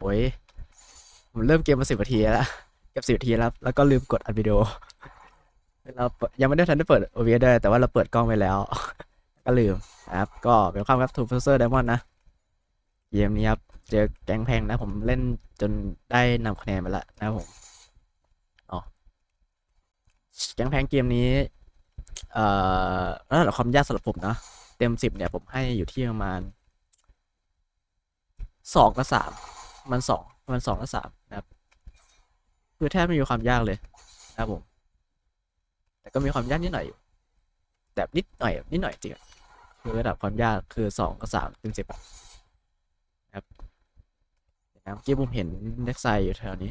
ปอยผมเริ่มเกมมาสิบนาทีแล้วเกับสิบนาทีแล้วแล้วก็ลืมกดอัดวิดีโอเรายังไม่ได้ทันได้เปิด OBS ด้วยแต่ว่าเราเปิดกล้องไปแล้ว ก็ลืมครับ ก็เป็นความครับทูฟเฟอร์ไดมอนด์นะเกมนี้ครับเจอแก๊งแพงนะ ผมเล่นจนได้นำคะแนนไปแล้วนะผมอ๋อแก๊งแพงเกมนี้ เอ่อระดับความยากสำหรับผมนะเต็มสิบเนี่ยผมให้อยู่ที่ประมาณสองกับสาม มันสองมันสองกับสามนะครับ คือแทบไม่มีความยากเลยนะครับผม แต่ก็มีความยากนิดหน่อยอยู่แต่นิดหน่อยนิดหน่อยจริงคือระดับความยากคือสองกับสามเต็มสิบนะครับนะครับเมื่อกี้ผมเห็นเด็กไซอยู่แถวนี้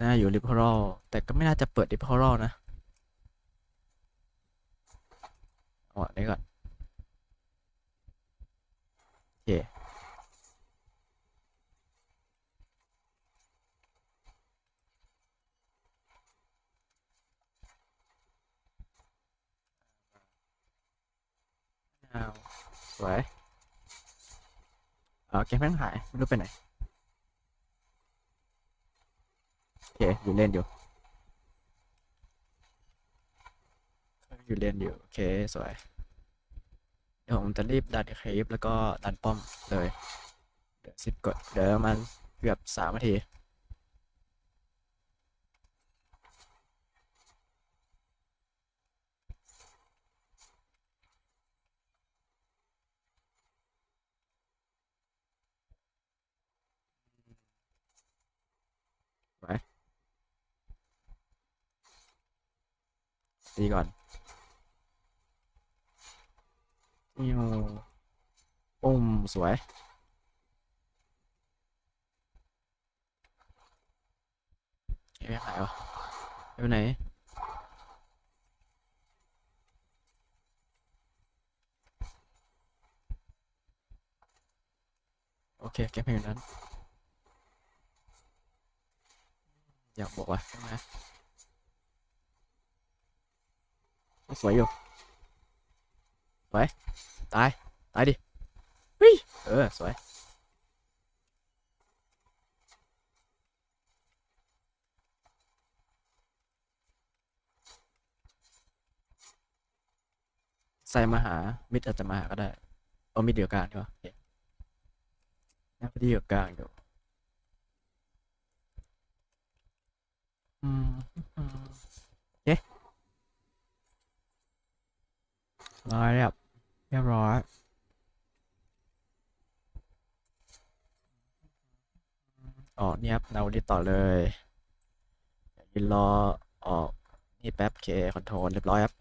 น่าอยู่ริพอรัลแต่ก็ไม่น่าจะเปิดริพอรัลนะเอาอันนี้ก่อน โอเคอ้าวสวยเออแกแม่งหาย ไม่รู้ไปไหน โอเค อยู่เล่นอยู่ อยู่เล่นอยู่ โอเค สวย ดี๋ยวผมจะรีบดันคลิปแล้วก็ดันป้อมเลยเดี๋ยวสิบกดเดี๋ยวมันเกือบสามนาทีไว้ตีก่อน นิวปุ้มสวยเอ๊ะไม่ขายวะไปไหนโอ สวยอยู่สวย ตาย ตายดิเฮ้ยเออ สวย ใส่มาหา มิดอาจจะมาหาก็ได้ เอามิดเดียวกลางดีกว่าโอเคน่าไปที่เดียวกลางอยู่อืมอืมโอเคร้อยเรียบ เรียบร้อยอ๋อเนี่ยครับเราดีต่อเลยยวยืนรอออกนี่แป๊บเคคอนโทรลเรียบร้อยครับ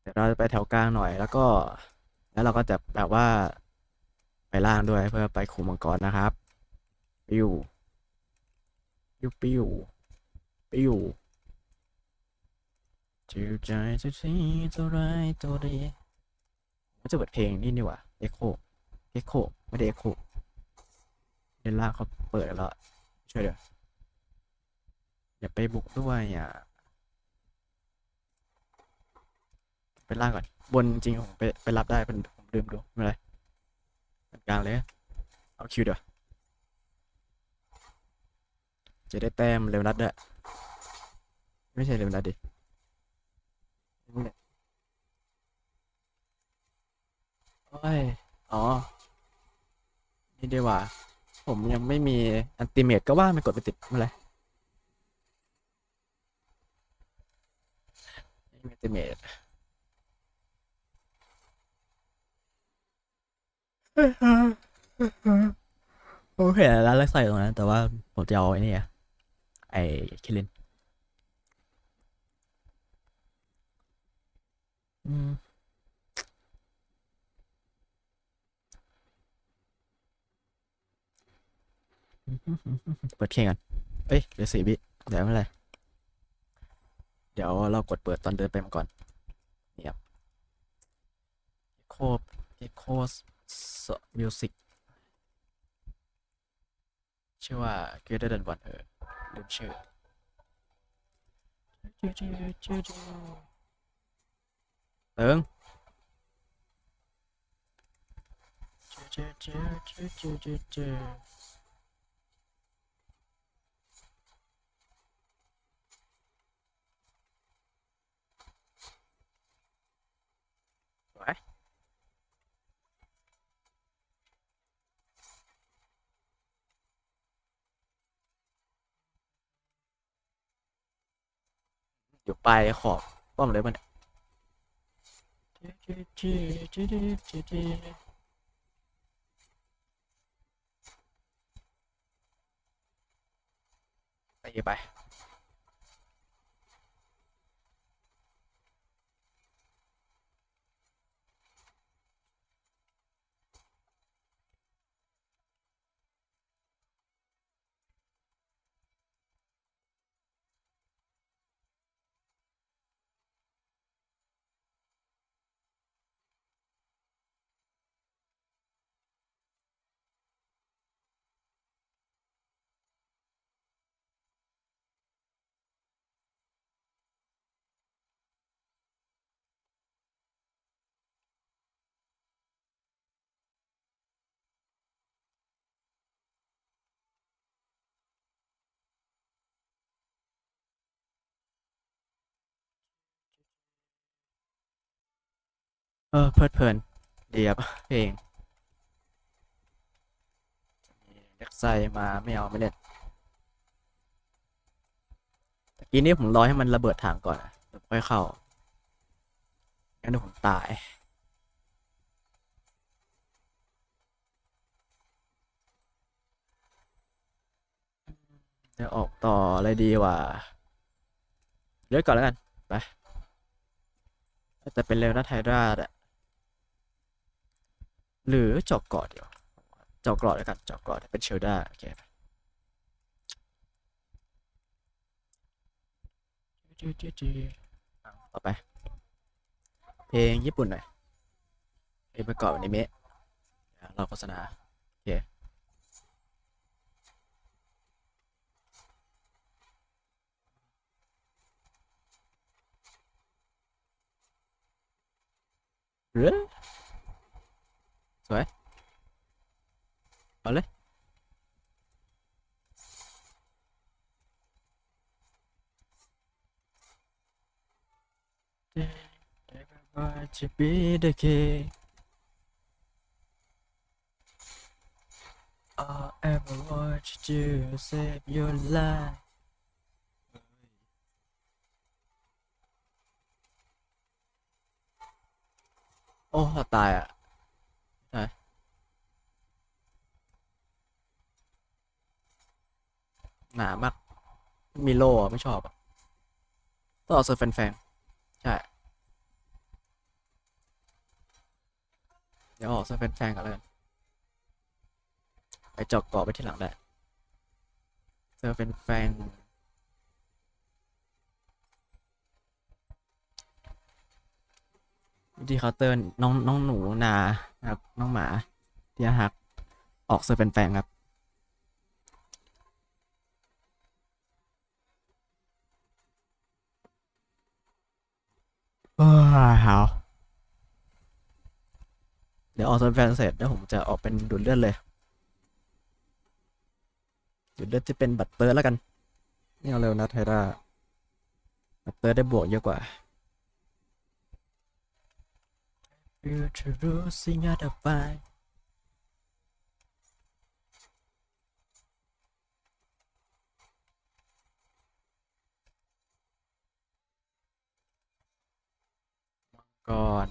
เดี๋ยวเราจะไปแถวกลางหน่อยแล้วก็ แล้วเราก็จะแบบว่าไปล่างด้วยเพื่อไปขู่มังกรนะครับปิวปิวปิวปิวจิวใจจะสีตัวไรายตัวดี มันจะเปิดเพลงนี่นี่หว่าเอ็กโคเอ็กโคไม่ได้เอ็กโคเดนล่างเขาเปิดแล้วช่วยเดี๋ยวอย่าไปบุกด้วยอะไปล่างก่อน บนจริงผมไปไปรับได้เป็นผมลืมดูไม่เป็นไรกลางเลยเอาคิวเดี๋ยวจะได้แต้มเร็วนัดด้วยไม่ใช่เร็วนัดดินี่แหละโอ้ ยอ๋อ นี่ดีกว่า ผมยังไม่มีอันติเมตก็ว่าไม่กดไปติดไม่เป็นไรไม่มีอันติเมตผมเห็นร้านเล็กใส่ตรงนั้น แต่ว่าผมจะเอาไอ้นี่อะไอ้คิรินอืม เปิดเพลงก่อนเอ้ยเดี๋ยวสี่วิเดี๋ยวไม่เป็นไรเดี๋ยวเรากดเปิดตอนเดินไปมาก่อนนี่ครับโคบโคสมิวสิกชื่อว่า Greater Than One เออลืมชื่อเติงสวย อยู่ปลายขอบป้อมเลยมันไปไป เออเพลิดเพลินดีครับเพลงเด็กไซมาไม่เอาไม่เล่นตะกี้นี้ผมรอให้มันระเบิดถังก่อนอะเดี๋ยวค่อยเข้างั้นเดี๋ยวผมตายจะออกต่ออะไรดีวะเลือกก่อนแล้วกัน ไปแต่เป็นเร็วนะไทราดอะ หรือเจอกกาะเดี๋ยวเจอกกาะแล้วกันเจอกกาะเป็นเชลดาโอเคต่อไป เพลงญี่ปุ่นหน่อยเพลงประกอบอนิเมะเราโฆษณาโอเคหรือ วยเอาเลยจะบีได้แค่ I ever watched you save your life โอ้เราตายอ่ะ หนามาก มีโล่ไม่ชอบต้องเอาเซอร์แฟนๆใช่เดี๋ยวออกเซอร์แฟนๆกันแล้วกันไปจอกเกาะไปที่หลังได้เซอร์แฟนๆวิธีเคาน์เตอร์น้องน้องหนูนานะครับน้องหมาที่หักออกเซอร์แฟนๆครับ อ้ยหาวเดี๋ยวออกเซอร์แฟนเสร็จแล้วผมจะออกเป็นดูดเลือดเลยดูดเลือดที่เป็นบัตรเตอร์แล้วกันนี่เอาเร็วนะไทร่าบัตรเตอร์ได้บวกเยอะกว่า Future sing out of five ก่อน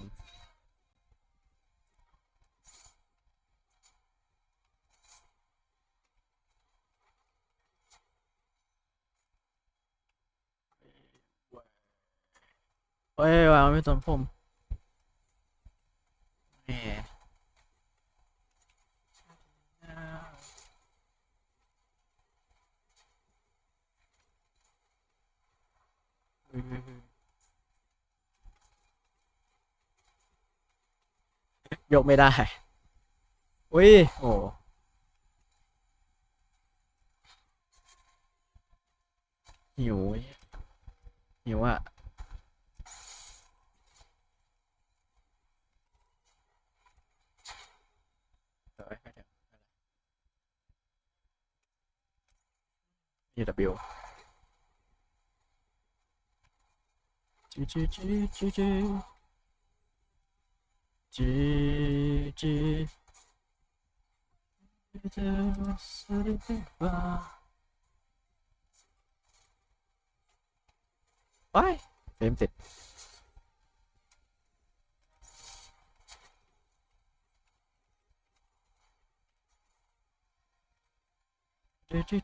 โอ้ยวางไม่สนผมนี่อืม ยกไม่ได้ อุ้ย โอ้หิวหิวอะนี่ W จีจีจีจี じはいやめて。でじ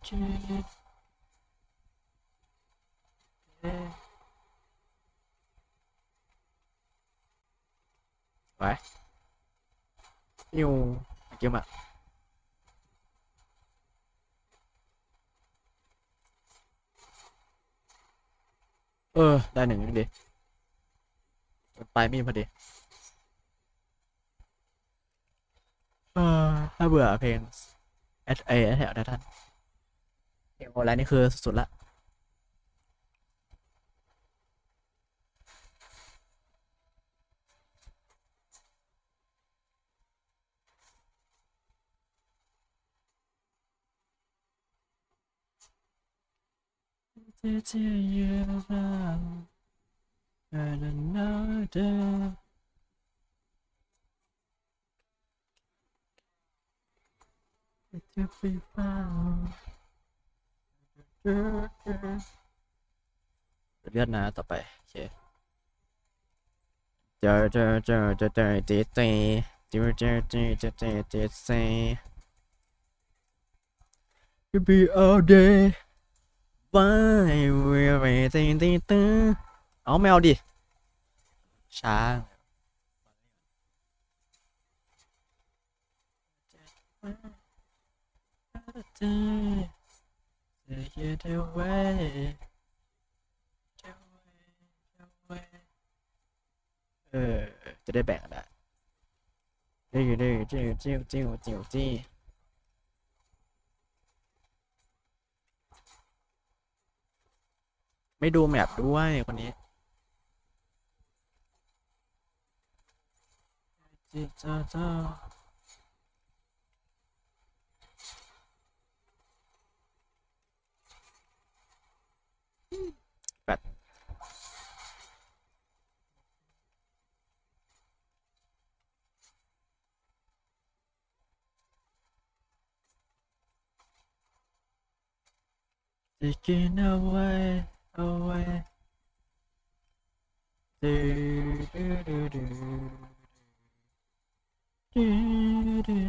ไปอยู่เกมอะเออ ได้หนึ่งดิไปมีพอดีเออถ้าเบื่อเพลงแอดเอแถวท่านเพลงโอไลน์นี่คือสุดๆละ จะไปฟังเลื่อนนะต่อไปโอเคเจอเจอเจอเจอเจอเจอเจอเจอเจอเจอเจอเจอเจอเจอ ไปเวไปเต้นเต้นเต้นเอาแมวดิ ช้างเออ จะได้แบ่งได้เจียวเจียวจียวจียวจียวจียว ไม่ดูแมปด้วยคนนี้จ้าจ้าแปดอีกินเอาไว้ away. Do, do, do, do. Do, do.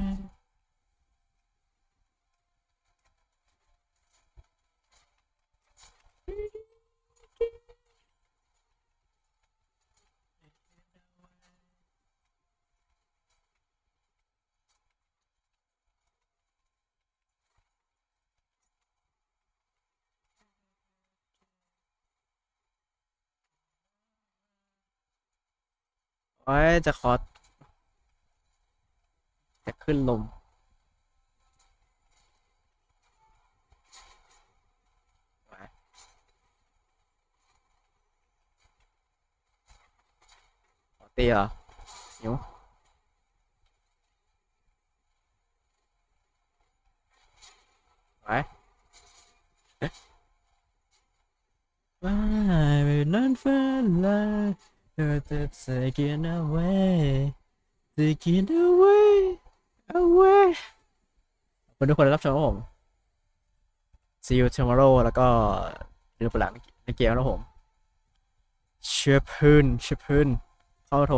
อ้ยจะขอ จะขึ้นลม ตีเหรอหิว You're just taking away taking away away ขอบคุณทุกคนที่รับชมครับผม see you tomorrow แล้วก็ดูปหลังในเกมนะครับผม เชื่อพื้นเชื่อพื้นเข้าโทร